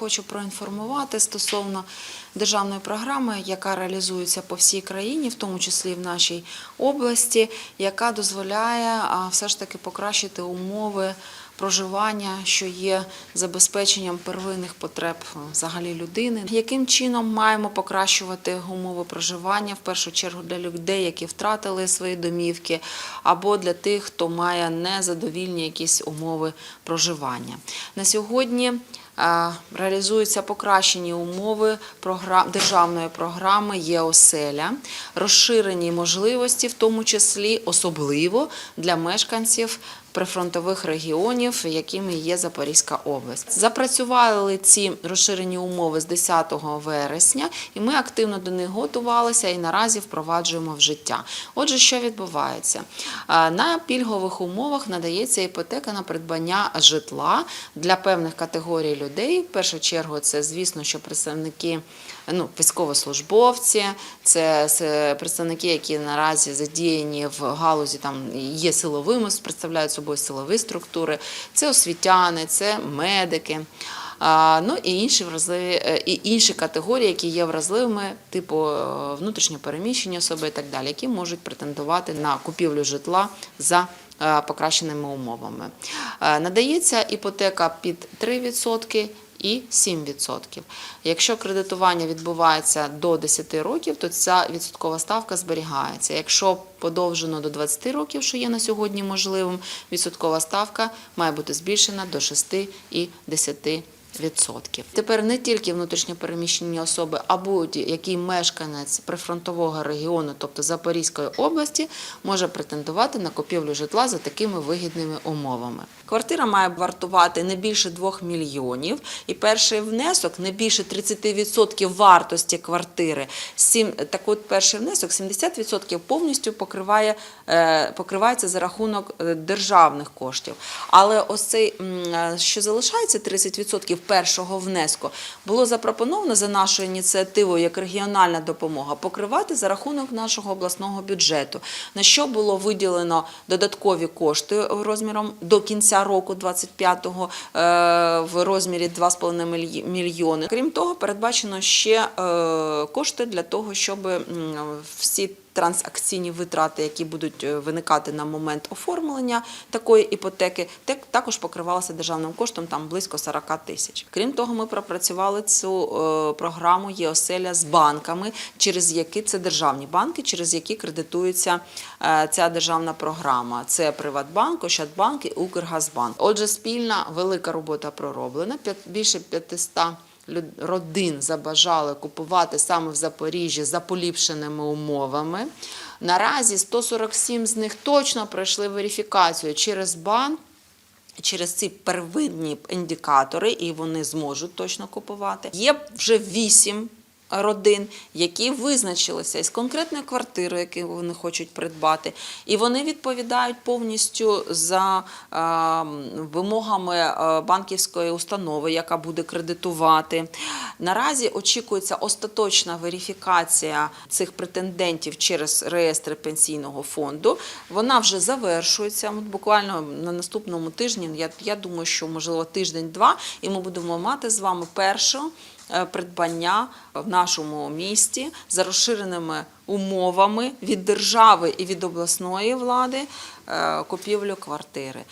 Хочу проінформувати стосовно державної програми, яка реалізується по всій країні, в тому числі в нашій області, яка дозволяє все ж таки покращити умови проживання, що є забезпеченням первинних потреб взагалі людини. Яким чином маємо покращувати умови проживання в першу чергу для людей, які втратили свої домівки, або для тих, хто має незадовільні якісь умови проживання. На сьогодні реалізуються покращені умови державної програми «Є оселя», розширені можливості, в тому числі особливо для мешканців прифронтових регіонів, якими є Запорізька область. Запрацювали ці розширені умови з 10 вересня, і ми активно до них готувалися і наразі впроваджуємо в життя. Отже, що відбувається? На пільгових умовах надається іпотека на придбання житла для певних категорій людей. В першу чергу, це, звісно, що представники ну, військовослужбовці, це представники, які наразі задіяні в галузі, там є силовими, представляють собою силові структури, це освітяни, це медики. Ну і інші вразливі е, і інші категорії, які є вразливими, типу внутрішньопереміщення, внутрішньопереміщені особи і так далі, які можуть претендувати на купівлю житла за е, покращеними умовами. Е, Надається іпотека під 3% і 7%. Якщо кредитування відбувається до 10 років, то ця відсоткова ставка зберігається. Якщо подовжено до 20 років, що є на сьогодні можливим, відсоткова ставка має бути збільшена до 6 і 10%. Відсотків. Тепер не тільки внутрішньопереміщені особи, а будь-який мешканець прифронтового регіону, тобто Запорізької області, може претендувати на купівлю житла за такими вигідними умовами. Квартира має вартувати не більше 2 мільйонів, і перший внесок не більше 30% вартості квартири. Так от перший внесок 70% повністю покриває, е, покривається за рахунок е, державних коштів. Але ось цей, е, що залишається 30% першого внеску, було запропоновано за нашою ініціативою як регіональна допомога покривати за рахунок нашого обласного бюджету. На що було виділено додаткові кошти розміром до кінця року 25-го е, в розмірі 2,5 мільй- мільйони. Крім того, передбачено ще е, кошти для того, щоб всі транзакційні витрати, які будуть е, виникати на момент оформлення такої іпотеки, так- також покривалися державним коштом там близько 40 тисяч. Крім того, ми пропрацювали цю е, програму «Єоселя» з банками, через які це державні банки, через які кредитується е, ця державна програма. Це Приватбанк, Ощадбанк і Укргазбанк. Отже, спільна велика робота пророблена. Більше 500 люд- родин забажали купувати саме в Запоріжжі за поліпшеними умовами. Наразі 147 з них точно пройшли верифікацію через банк. Через ці первинні індикатори, і вони зможуть точно купувати. Є вже вісім родин, які визначилися із конкретною квартирою, яку вони хочуть придбати, і вони відповідають повністю за е, вимогами е, банківської установи, яка буде кредитувати. Наразі очікується остаточна верифікація цих претендентів через реєстри пенсійного фонду. Вона вже завершується. Буквально на наступному тижні. Я, думаю, що можливо тиждень-два, і ми будемо мати з вами перше е, придбання в нашому місті за розширеними умовами від держави і від обласної влади е, купівлю квартири.